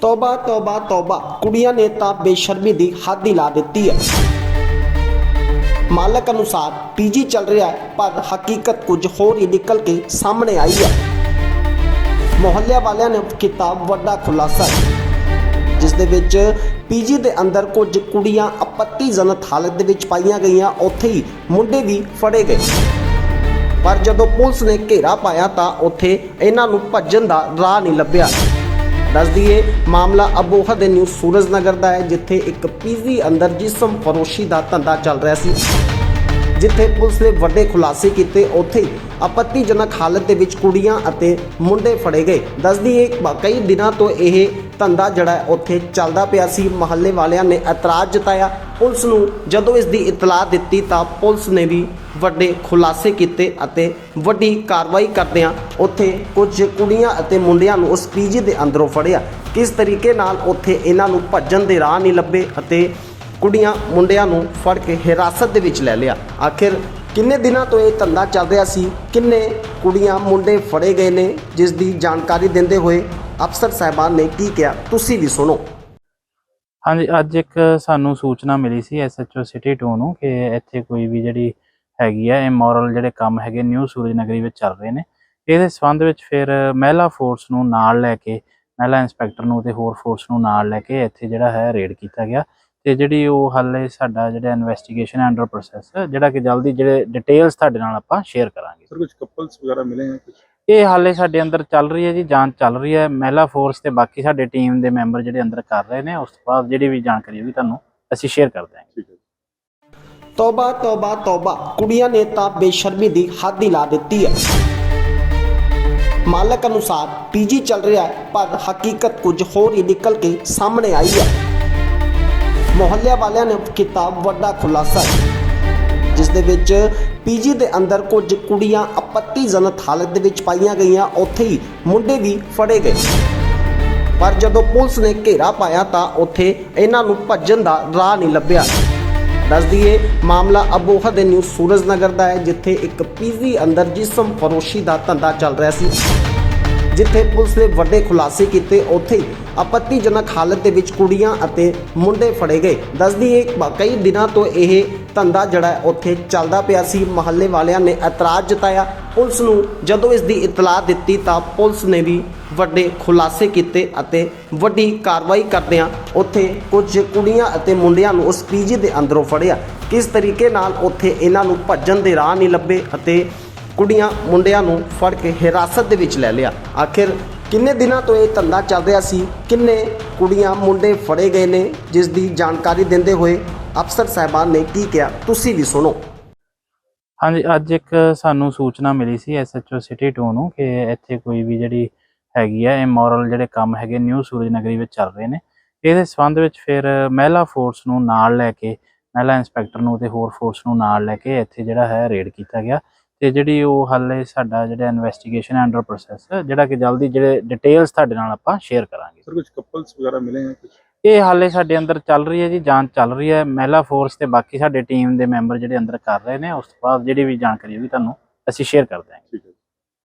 ਤੌਬਾ ਤੌਬਾ ਤੌਬਾ। ਕੁੜੀਆਂ ਨੇ ਤਾਂ ਬੇਸ਼ਰਮੀ ਦੀ ਹੱਦ ਹੀ ਲਾ ਦਿੱਤੀ ਹੈ। ਮਾਲਕ ਅਨੁਸਾਰ ਪੀਜੀ ਚੱਲ ਰਿਹਾ ਹੈ, ਪਰ ਹਕੀਕਤ ਕੁਝ ਹੋਰ ਹੀ ਨਿਕਲ ਕੇ ਸਾਹਮਣੇ ਆਈ ਹੈ। ਮੁਹੱਲਿਆਂ ਵਾਲਿਆਂ ਨੇ ਕੀਤਾ ਵੱਡਾ ਖੁਲਾਸਾ। ਜਿਸ ਦੇ ਵਿੱਚ ਪੀਜੀ ਦੇ ਅੰਦਰ ਕੁਝ ਕੁੜੀਆਂ ਆਪੱਤੀਜਨਕ ਹਾਲਤ ਦੇ ਵਿੱਚ ਪਾਈਆਂ ਗਈਆਂ, ਉੱਥੇ ਹੀ ਮੁੰਡੇ ਵੀ ਫੜੇ ਗਏ। ਪਰ ਜਦੋਂ ਪੁਲਿਸ ਨੇ ਘੇਰਾ ਪਾਇਆ ਤਾਂ ਉੱਥੇ ਇਹਨਾਂ ਨੂੰ ਭੱਜਣ ਦਾ ਰਾਹ ਨਹੀਂ ਲੱਭਿਆ। ਦੱਸ ਦਈਏ, ਮਾਮਲਾ ਅਬੋਹਰ ਦੇ ਨਿਊ ਸੂਰਜ ਨਗਰ ਦਾ ਹੈ, ਜਿੱਥੇ ਇੱਕ ਪੀਜੀ ਅੰਦਰ ਜਿਸਮ ਫਰੋਸ਼ੀ ਦਾ ਧੰਦਾ ਚੱਲ ਰਿਹਾ ਸੀ। ਜਿੱਥੇ ਪੁਲਿਸ ਨੇ ਵੱਡੇ ਖੁਲਾਸੇ ਕੀਤੇ, ਉੱਥੇ ਆਪੱਤੀਜਨਕ ਹਾਲਤ ਦੇ ਵਿੱਚ ਕੁੜੀਆਂ ਅਤੇ ਮੁੰਡੇ ਫੜੇ ਗਏ। ਦੱਸ ਦਈਏ ਕਈ ਦਿਨਾਂ ਤੋਂ ਇਹ ਧੰਦਾ ਜਿਹੜਾ ਉੱਥੇ ਚੱਲਦਾ ਪਿਆ ਸੀ। ਮਹੱਲੇ ਵਾਲਿਆਂ ਨੇ ਇਤਰਾਜ਼ ਜਤਾਇਆ ਪੁਲਿਸ ਨੂੰ ਜਦੋਂ ਇਸ ਦੀ ਇਤਲਾਹ ਦਿੱਤੀ ਤਾਂ ਪੁਲਿਸ ਨੇ ਵੀ ਵੱਡੇ ਖੁਲਾਸੇ ਕੀਤੇ ਅਤੇ ਵੱਡੀ ਕਾਰਵਾਈ ਕਰਦਿਆਂ ਉੱਥੇ ਕੁਝ ਕੁੜੀਆਂ ਅਤੇ ਮੁੰਡਿਆਂ ਨੂੰ ਉਸ ਪੀਜੀ ਦੇ ਅੰਦਰੋਂ ਫੜਿਆ। ਕਿਸ ਤਰੀਕੇ ਨਾਲ ਉੱਥੇ ਇਹਨਾਂ ਨੂੰ ਭੱਜਣ ਦੇ ਰਾਹ ਨਹੀਂ ਲੱਭੇ ਅਤੇ ਕੁੜੀਆਂ ਮੁੰਡਿਆਂ ਨੂੰ ਫੜ ਕੇ ਹਿਰਾਸਤ ਦੇ ਵਿੱਚ ਲੈ ਲਿਆ? ਆਖਿਰ ਕਿੰਨੇ ਦਿਨਾਂ ਤੋਂ ਇਹ ਧੰਦਾ ਚੱਲ ਰਿਹਾ ਸੀ? ਕਿੰਨੇ ਕੁੜੀਆਂ ਮੁੰਡੇ ਫੜੇ ਗਏ ਨੇ? ਜਿਸ ਦੀ ਜਾਣਕਾਰੀ ਦਿੰਦੇ ਹੋਏ ਅਫਸਰ ਸਾਹਿਬਾਨ ਨੇ ਕੀ ਕਿਹਾ? ਤੁਸੀਂ ਵੀ ਸੁਣੋ। ਹਾਂਜੀ, ਅੱਜ ਇੱਕ ਸਾਨੂੰ ਸੂਚਨਾ ਮਿਲੀ ਸੀ ਐਸਐਚਓ ਸਿਟੀ ਟੂ ਨੂੰ ਕਿ ਇੱਥੇ ਕੋਈ ਵੀ ਜਿਹੜੀ ਹੈਗੀ ਆ ਇਮੋਰਲ ਜਿਹੜੇ ਕੰਮ ਹੈਗੇ ਨਿਊ ਸੂਰਜ ਨਗਰੀ ਵਿੱਚ ਚੱਲ ਰਹੇ ਨੇ। ਇਹਦੇ ਸੰਬੰਧ ਵਿੱਚ ਫਿਰ ਮਹਿਲਾ ਫੋਰਸ ਨੂੰ ਨਾਲ ਲੈ ਕੇ, ਮਹਿਲਾ ਇੰਸਪੈਕਟਰ ਨੂੰ ਤੇ ਹੋਰ ਫੋਰਸ ਨੂੰ ਨਾਲ ਲੈ ਕੇ ਇੱਥੇ ਜਿਹੜਾ ਹੈ ਰੇਡ ਕੀਤਾ ਗਿਆ ਤੇ ਜਿਹੜੀ ਉਹ ਹਾਲੇ ਸਾਡਾ ਜਿਹੜਾ ਇਨਵੈਸਟੀਗੇਸ਼ਨ ਅੰਡਰ ਪ੍ਰੋਸੈਸ ਜਿਹੜਾ ਕਿ ਜਲਦੀ ਜਿਹੜੇ ਡਿਟੇਲਸ ਤੁਹਾਡੇ ਨਾਲ ਆਪਾਂ ਸ਼ੇਅਰ ਕਰਾਂਗੇ। ਸਰ ਕੁਝ ਕਪਲਸ ਵਗੈਰਾ ਮਿਲੇ ਹਨ ਕੁਝ ਇਹ ਹਾਲੇ ਸਾਡੇ ਅੰਦਰ ਚੱਲ ਰਹੀ ਹੈ ਜੀ, ਜਾਂਚ ਚੱਲ ਰਹੀ ਹੈ। ਮਹਿਲਾ ਫੋਰਸ ਤੇ ਬਾਕੀ ਸਾਡੇ ਟੀਮ ਦੇ ਮੈਂਬਰ ਜਿਹੜੇ ਅੰਦਰ ਕਰ ਰਹੇ ਨੇ, ਉਸ ਤੋਂ ਬਾਅਦ ਜਿਹੜੀ ਵੀ ਜਾਣਕਾਰੀ ਹੋਈ ਤੁਹਾਨੂੰ ਅਸੀਂ ਸ਼ੇਅਰ ਕਰ ਦਾਂਗੇ ਤੋਬਾ ਤੋਬਾ ਤੋਬਾ, ਕੁੜੀਆਂ ਨੇ ਤਾਂ ਬੇਸ਼ਰਮੀ ਦੀ ਹੱਦ ਹੀ ਲਾ ਦਿੱਤੀ ਹੈ। ਮਾਲਕ ਅਨੁਸਾਰ ਪੀਜੀ ਚੱਲ ਰਿਹਾ ਹੈ, ਪਰ ਹਕੀਕਤ ਕੁਝ ਹੋਰ ਹੀ ਨਿਕਲ ਕੇ ਸਾਹਮਣੇ ਆਈ ਹੈ। ਮੁਹੱਲੇ ਵਾਲਿਆਂ ਨੇ ਕੀਤਾ ਵੱਡਾ ਖੁਲਾਸਾ। ਜਿਸ ਦੇ ਵਿੱਚ ਪੀਜੀ ਦੇ ਅੰਦਰ ਕੁਝ ਕੁੜੀਆਂ ਆਪੱਤੀਜਨਕ ਹਾਲਤ ਦੇ ਵਿੱਚ ਪਾਈਆਂ ਗਈਆਂ, ਉੱਥੇ ਹੀ ਮੁੰਡੇ ਵੀ ਫੜੇ ਗਏ। ਪਰ ਜਦੋਂ ਪੁਲਿਸ ਨੇ ਘੇਰਾ ਪਾਇਆ ਤਾਂ ਉੱਥੇ ਇਹਨਾਂ ਨੂੰ ਭੱਜਣ ਦਾ ਰਾਹ ਨਹੀਂ ਲੱਭਿਆ। ਦੱਸ ਦਈਏ, ਮਾਮਲਾ ਅਬੋਹਰ ਦੇ ਨਿਊ ਸੂਰਜ ਨਗਰ ਦਾ ਹੈ, ਜਿੱਥੇ ਇੱਕ ਪੀਜੀ ਅੰਦਰ ਜਿਸਮ ਫਰੋਸ਼ੀ ਦਾ ਧੰਦਾ ਚੱਲ ਰਿਹਾ ਸੀ। ਜਿੱਥੇ ਪੁਲਿਸ ਨੇ ਵੱਡੇ ਖੁਲਾਸੇ ਕੀਤੇ, ਉੱਥੇ ਆਪੱਤੀਜਨਕ ਹਾਲਤ ਦੇ ਵਿੱਚ ਕੁੜੀਆਂ ਅਤੇ ਮੁੰਡੇ ਫੜੇ ਗਏ। ਦੱਸ ਦਈਏ, ਕਈ ਦਿਨਾਂ ਤੋਂ ਇਹ ਧੰਦਾ ਜਿਹੜਾ ਉੱਥੇ ਚੱਲਦਾ ਪਿਆ ਸੀ, ਮਹੱਲੇ ਵਾਲਿਆਂ ਨੇ ਇਤਰਾਜ਼ ਜਤਾਇਆ। ਪੁਲਿਸ ਨੂੰ ਜਦੋਂ ਇਸ ਦੀ ਇਤਲਾਹ ਦਿੱਤੀ ਤਾਂ ਪੁਲਿਸ ਨੇ ਵੀ ਵੱਡੇ ਖੁਲਾਸੇ ਕੀਤੇ ਅਤੇ ਵੱਡੀ ਕਾਰਵਾਈ ਕਰਦਿਆਂ ਉੱਥੇ ਕੁਝ ਕੁੜੀਆਂ ਅਤੇ ਮੁੰਡਿਆਂ ਨੂੰ ਉਸ ਪੀਜੀ ਦੇ ਅੰਦਰੋਂ ਫੜਿਆ। ਕਿਸ ਤਰੀਕੇ ਨਾਲ ਉੱਥੇ ਇਹਨਾਂ ਨੂੰ ਭੱਜਣ ਦੇ ਰਾਹ ਨਹੀਂ ਲੱਭੇ ਅਤੇ ਕੁੜੀਆਂ ਮੁੰਡਿਆਂ ਨੂੰ ਫੜ ਕੇ ਹਿਰਾਸਤ ਦੇ ਵਿੱਚ ਲੈ ਲਿਆ। ਆਖਿਰ ਕਿੰਨੇ ਦਿਨਾਂ ਤੋਂ ਇਹ ਧੰਦਾ ਚੱਲ ਰਿਹਾ ਸੀ? ਕਿੰਨੇ ਕੁੜੀਆਂ ਮੁੰਡੇ ਫੜੇ ਗਏ ਨੇ? ਜਿਸ ਦੀ ਜਾਣਕਾਰੀ ਦਿੰਦੇ ਹੋਏ ਅਫਸਰ ਸਹਿਬਾਨ ਨੇ ਕੀ ਕਿਹਾ? ਤੁਸੀਂ ਵੀ ਸੁਣੋ। ਹਾਂਜੀ ਅੱਜ ਇੱਕ ਸਾਨੂੰ ਸੂਚਨਾ ਮਿਲੀ ਸੀ ਐਸਐਚਓ ਸਿਟੀ 2 ਨੂੰ ਕਿ ਇੱਥੇ ਕੋਈ ਵੀ ਜਿਹੜੀ ਹੈਗੀ ਹੈ ਇਮੋਰਲ ਜਿਹੜੇ ਕੰਮ ਹੈਗੇ ਨਿਊ ਸੂਰਜ ਨਗਰੀ ਵਿੱਚ ਚੱਲ ਰਹੇ ਨੇ। ਇਹਦੇ ਸੰਬੰਧ ਵਿੱਚ ਫਿਰ ਮਹਿਲਾ ਫੋਰਸ ਨੂੰ ਨਾਲ ਲੈ ਕੇ ਮਹਿਲਾ ਇੰਸਪੈਕਟਰ ਨੂੰ ਤੇ ਹੋਰ ਫੋਰਸ ਨੂੰ ਨਾਲ ਲੈ ਕੇ ਇੱਥੇ ਜਿਹੜਾ ਹੈ ਰੇਡ ਕੀਤਾ ਗਿਆ। ਤੇ ਜਿਹੜੀ ਉਹ ਹਾਲੇ ਸਾਡਾ ਜਿਹੜਾ ਇਨਵੈਸਟੀਗੇਸ਼ਨ ਅੰਡਰ ਪ੍ਰੋਸੈਸ ਜਿਹੜਾ ਕਿ ਜਲਦੀ ਜਿਹੜੇ ਡਿਟੇਲਸ ਤੁਹਾਡੇ ਨਾਲ ਆਪਾਂ ਸ਼ੇਅਰ ਕਰਾਂਗੇ। ਸਰ ਕੁਝ ਕਪਲਸ ਵਗੈਰਾ ਮਿਲੇ ਜਾਂ ਕੁਝ ਇਹ ਹਾਲੇ ਸਾਡੇ ਅੰਦਰ ਚੱਲ ਰਹੀ ਹੈ ਜੀ, ਜਾਂਚ ਚੱਲ ਰਹੀ ਹੈ। ਮਹਿਲਾ ਫੋਰਸ ਤੇ ਬਾਕੀ ਸਾਡੇ ਟੀਮ ਦੇ ਮੈਂਬਰ ਜਿਹੜੇ ਅੰਦਰ ਕਰ ਰਹੇ ਨੇ, ਉਸ ਤੋਂ ਬਾਅਦ ਜਿਹੜੀ ਵੀ ਜਾਣਕਾਰੀ ਹੋਈ ਤੁਹਾਨੂੰ ਅਸੀਂ ਸ਼ੇਅਰ ਕਰਦੇ ਹਾਂ